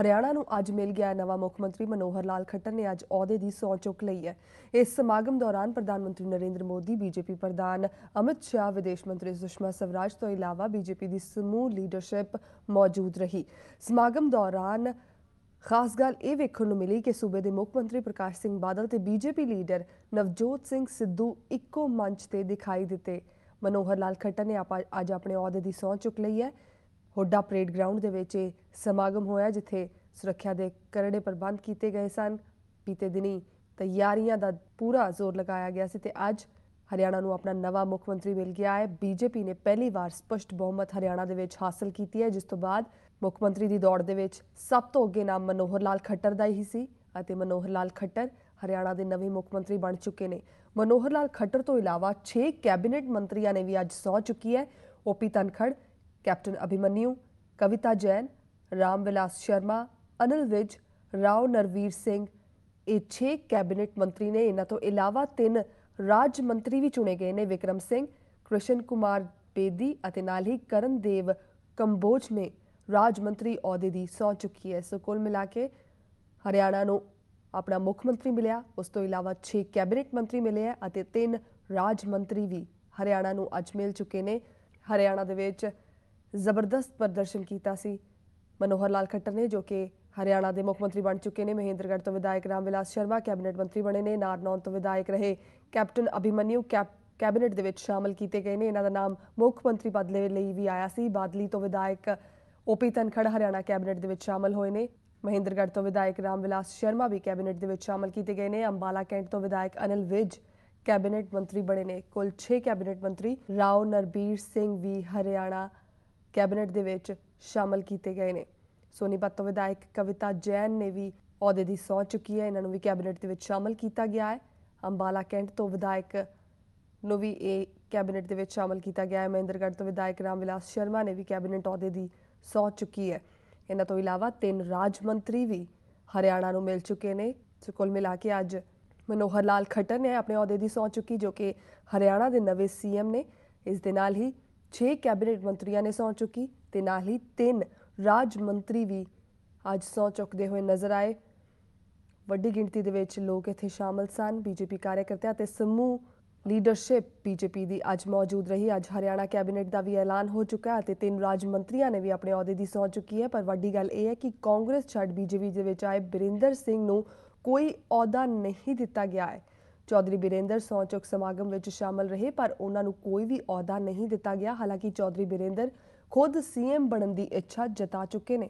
ਹਰਿਆਣਾ ਨੂੰ ਅੱਜ ਮਿਲ ਗਿਆ ਨਵਾਂ ਮੁੱਖ ਮੰਤਰੀ ਮਨੋਹਰ ਲਾਲ ਖੱਟਰ ਨੇ ਅੱਜ ਅਹੁਦੇ ਦੀ ਸਹੁੰ ਚੁੱਕ ਲਈ ਹੈ। ਇਸ ਸਮਾਗਮ ਦੌਰਾਨ ਪ੍ਰਧਾਨ ਮੰਤਰੀ ਨਰਿੰਦਰ ਮੋਦੀ, ਬੀਜੇਪੀ ਪ੍ਰਧਾਨ ਅਮਿਤ ਸ਼ਾਹ, ਵਿਦੇਸ਼ ਮੰਤਰੀ ਸੁਸ਼ਮਾ ਸਵਰਾਜ ਤੋਂ ਇਲਾਵਾ ਬੀਜੇਪੀ ਦੀ ਸਮੂਹ ਲੀਡਰਸ਼ਿਪ ਮੌਜੂਦ ਰਹੀ। ਸਮਾਗਮ ਦੌਰਾਨ ਖਾਸ ਗੱਲ ਇਹ ਵੇਖਣ ਨੂੰ ਮਿਲੀ ਕਿ ਸੂਬੇ ਦੇ ਮੁੱਖ ਮੰਤਰੀ ਪ੍ਰਕਾਸ਼ ਸਿੰਘ ਬਾਦਲ ਤੇ ਬੀਜੇਪੀ ਲੀਡਰ ਨਵਜੋਤ ਸਿੰਘ ਸਿੱਧੂ ਇੱਕੋ ਮੰਚ ਤੇ ਦਿਖਾਈ ਦਿੱਤੇ। ਮਨੋਹਰ ਲਾਲ ਖੱਟਰ ਨੇ ਆਪਾਂ- ਅੱਜ ਆਪਣੇ ਅਹੁਦੇ ਦੀ ਸਹੁੰ ਚੁੱਕ ਲਈ ਹੈ। ਹੋਡਾ ਪਰੇਡ ਗਰਾਊਂਡ ਦੇ ਵਿੱਚ ਇਹ ਸਮਾਗਮ ਹੋਇਆ, ਜਿੱਥੇ ਸੁਰੱਖਿਆ ਦੇ ਕਰੜੇ ਪ੍ਰਬੰਧ ਕੀਤੇ ਗਏ ਸਨ। ਬੀਤੇ ਦਿਨੀ ਤਿਆਰੀਆਂ ਦਾ ਪੂਰਾ ਜ਼ੋਰ ਲਗਾਇਆ ਗਿਆ ਸੀ ਤੇ ਅੱਜ ਹਰਿਆਣਾ ਨੂੰ ਆਪਣਾ ਨਵਾਂ ਮੁੱਖ ਮੰਤਰੀ ਮਿਲ ਗਿਆ ਹੈ। ਬੀਜੇਪੀ ਨੇ ਪਹਿਲੀ ਵਾਰ ਸਪਸ਼ਟ ਬਹੁਮਤ ਹਰਿਆਣਾ ਦੇ ਵਿੱਚ ਹਾਸਲ ਕੀਤੀ ਹੈ, ਜਿਸ ਤੋਂ ਬਾਅਦ ਮੁੱਖ ਮੰਤਰੀ ਦੀ ਦੌੜ ਦੇ ਵਿੱਚ ਸਭ ਤੋਂ ਅੱਗੇ ਨਾਮ ਮਨੋਹਰ ਲਾਲ ਖੱਟਰ ਦਾ ਹੀ ਸੀ ਅਤੇ ਮਨੋਹਰ ਲਾਲ ਖੱਟਰ ਹਰਿਆਣਾ ਦੇ ਨਵੇਂ ਮੁੱਖ ਮੰਤਰੀ ਬਣ ਚੁੱਕੇ ਨੇ। ਮਨੋਹਰ ਲਾਲ ਖੱਟਰ ਤੋਂ ਇਲਾਵਾ 6 ਕੈਬਨਿਟ ਮੰਤਰੀਆਂ ਨੇ ਵੀ ਅੱਜ ਸਹੁੰ ਚੁੱਕੀ ਹੈ। OP Dhankhar captain Abhimanyu Kavita Jain, Ram Vilas Sharma, Anil Vij, Rao Narvir Singh. ਇਹ 6 ਕੈਬਨਿਟ ਮੰਤਰੀ ਨੇ ਇਹਨਾਂ ਤੋਂ ਇਲਾਵਾ ਤਿੰਨ ਰਾਜ ਮੰਤਰੀ ਵੀ ਚੁਣੇ ਗਏ ਨੇ। ਵਿਕਰਮ ਸਿੰਘ, ਕ੍ਰਿਸ਼ਨ ਕੁਮਾਰ ਬੇਦੀ ਅਤੇ ਨਾਲ ਹੀ ਕਰਨਦੇਵ ਕੰਬੋਜ ਨੇ ਰਾਜ ਮੰਤਰੀ ਅਹੁਦੇ ਦੀ ਸਹੁੰ ਚੁੱਕੀ ਹੈ। ਸੋ ਕੁੱਲ ਮਿਲਾ ਕੇ ਹਰਿਆਣਾ ਨੂੰ ਆਪਣਾ ਮੁੱਖ ਮੰਤਰੀ ਮਿਲਿਆ। ਉਸ ਤੋਂ ਇਲਾਵਾ 6 ਕੈਬਨਿਟ ਮੰਤਰੀ ਮਿਲੇ ਹੈ ਅਤੇ ਤਿੰਨ ਰਾਜ ਮੰਤਰੀ ਵੀ ਹਰਿਆਣਾ ਨੂੰ ਅੱਜ ਮਿਲ ਚੁੱਕੇ ਨੇ। ਹਰਿਆਣਾ ਦੇ ਵਿੱਚ ਜ਼ਬਰਦਸਤ ਪ੍ਰਦਰਸ਼ਨ ਕੀਤਾ ਸੀ। ਮਨੋਹਰ ਲਾਲ ਖੱਟਰ ਨੇ, ਜੋ ਕਿ ਹਰਿਆਣਾ ਦੇ ਮੁੱਖ ਮੰਤਰੀ ਬਣ ਚੁੱਕੇ ਨੇ, ਮਹਿੰਦਰਗੜ੍ਹ ਤੋਂ ਵਿਧਾਇਕ ਰਾਮ ਵਿਲਾਸ ਸ਼ਰਮਾ ਕੈਬਨਿਟ ਮੰਤਰੀ ਬਣੇ ਨੇ ਨਾਰਨੌਲ ਤੋਂ ਵਿਧਾਇਕ ਰਹੇ ਕੈਪਟਨ ਅਭਿਮਨਿਊ ਕੈਪ, ਕੈਬਨਿਟ ਦੇ ਵਿੱਚ ਸ਼ਾਮਲ ਕੀਤੇ ਗਏ ਨੇ। ਇਹਨਾਂ ਦਾ ਨਾਮ ਮੁੱਖ ਮੰਤਰੀ ਪਦ ਲਈ ਵੀ ਆਇਆ ਸੀ। ਬਾਦਲੀ ਤੋਂ ਵਿਧਾਇਕ ਓਪੀ ਧਨਖੜ ਹਰਿਆਣਾ ਕੈਬਨਿਟ ਦੇ ਵਿੱਚ ਸ਼ਾਮਲ ਹੋਏ ਨੇ। ਮਹਿੰਦਰਗੜ੍ਹ ਤੋਂ ਵਿਧਾਇਕ ਰਾਮ ਵਿਲਾਸ ਸ਼ਰਮਾ ਵੀ ਕੈਬਨਿਟ ਦੇ ਵਿੱਚ ਸ਼ਾਮਲ ਕੀਤੇ ਗਏ ਨੇ। ਅੰਬਾਲਾ ਕੈਂਟ ਤੋਂ ਵਿਧਾਇਕ ਅਨਿਲ ਵਿਜ ਕੈਬਨਿਟ ਮੰਤਰੀ ਬਣੇ ਨੇ। ਕੁੱਲ 6 ਕੈਬਨਿਟ ਮੰਤਰੀ ਰਾਓ ਨਰਬੀਰ ਸਿੰਘ ਵੀ ਹਰਿਆਣਾ ਕੈਬਨਿਟ ਦੇ ਵਿੱਚ ਸ਼ਾਮਲ ਕੀਤੇ ਗਏ ਨੇ। ਸੋਨੀਪਤ ਤੋਂ ਵਿਧਾਇਕ ਕਵਿਤਾ ਜੈਨ ਨੇ ਵੀ ਅਹੁਦੇ ਦੀ ਸਹੁੰ ਚੁੱਕੀ ਹੈ। ਇਹਨਾਂ ਨੂੰ ਵੀ ਕੈਬਨਿਟ ਦੇ ਵਿੱਚ ਸ਼ਾਮਲ ਕੀਤਾ ਗਿਆ ਹੈ। ਅੰਬਾਲਾ ਕੈਂਟ ਤੋਂ ਵਿਧਾਇਕ ਨੂੰ ਵੀ ਇਹ ਕੈਬਨਿਟ ਦੇ ਵਿੱਚ ਸ਼ਾਮਲ ਕੀਤਾ ਗਿਆ ਹੈ। ਮਹਿੰਦਰਗੜ੍ਹ ਤੋਂ ਵਿਧਾਇਕ ਰਾਮ ਵਿਲਾਸ ਸ਼ਰਮਾ ਨੇ ਵੀ ਕੈਬਨਿਟ ਅਹੁਦੇ ਦੀ ਸਹੁੰ ਚੁੱਕੀ ਹੈ। ਇਹਨਾਂ ਤੋਂ ਇਲਾਵਾ ਤਿੰਨ ਰਾਜ ਮੰਤਰੀ ਵੀ ਹਰਿਆਣਾ ਨੂੰ ਮਿਲ ਚੁੱਕੇ ਨੇ। ਸੋ ਕੁੱਲ ਮਿਲਾ ਕੇ ਅੱਜ ਮਨੋਹਰ ਲਾਲ ਖੱਟਰ ਨੇ ਆਪਣੇ ਅਹੁਦੇ ਦੀ ਸਹੁੰ ਚੁੱਕੀ, ਜੋ ਕਿ ਹਰਿਆਣਾ ਦੇ ਨਵੇਂ ਸੀਐਮ ਨੇ। ਇਸ ਦੇ ਨਾਲ ਹੀ 6 ਕੈਬਨਿਟ ਮੰਤਰੀਆਂ ਨੇ ਸਹੁੰ ਚੁੱਕੀ ਤੇ ਨਾਲ ਹੀ ਤਿੰਨ ਰਾਜ ਮੰਤਰੀ ਵੀ ਅੱਜ ਸਹੁੰ ਚੁੱਕਦੇ ਹੋਏ ਨਜ਼ਰ ਆਏ। ਵੱਡੀ ਗਿਣਤੀ ਦੇ ਵਿੱਚ ਲੋਕ ਇੱਥੇ ਸ਼ਾਮਲ ਸਨ, ਬੀਜੇਪੀ ਕਾਰਜਕਰਤਾ ਤੇ ਸਮੂਹ ਲੀਡਰਸ਼ਿਪ ਬੀਜੇਪੀ ਦੀ ਅੱਜ ਮੌਜੂਦ ਰਹੀ। ਅੱਜ ਹਰਿਆਣਾ ਕੈਬਨਿਟ ਦਾ ਵੀ ਐਲਾਨ ਹੋ ਚੁੱਕਾ ਅਤੇ ਤਿੰਨ ਰਾਜ ਮੰਤਰੀਆਂ ਨੇ ਵੀ ਆਪਣੇ ਅਹੁਦੇ ਦੀ ਸਹੁੰ ਚੁੱਕੀ ਹੈ। ਪਰ ਵੱਡੀ ਗੱਲ ਇਹ ਹੈ ਕਿ ਕਾਂਗਰਸ ਛੱਡ ਬੀਜੇਪੀ ਦੇ ਵਿੱਚ ਆਏ ਬਰਿੰਦਰ ਸਿੰਘ ਨੂੰ ਕੋਈ ਅਹੁਦਾ ਨਹੀਂ ਦਿੱਤਾ ਗਿਆ ਹੈ। ਚੌਧਰੀ ਬੀਰੇਂਦਰ ਸਹੁੰ ਚੁੱਕ ਸਮਾਗਮ ਵਿੱਚ ਸ਼ਾਮਲ ਰਹੇ, ਪਰ ਉਹਨਾਂ ਨੂੰ ਕੋਈ ਵੀ ਅਹੁਦਾ ਨਹੀਂ ਦਿੱਤਾ ਗਿਆ। ਹਾਲਾਂਕਿ ਚੌਧਰੀ ਬੀਰੇਂਦਰ ਖੁਦ ਸੀਐਮ ਬਣਨ ਦੀ ਇੱਛਾ ਜਤਾ ਚੁੱਕੇ ਨੇ।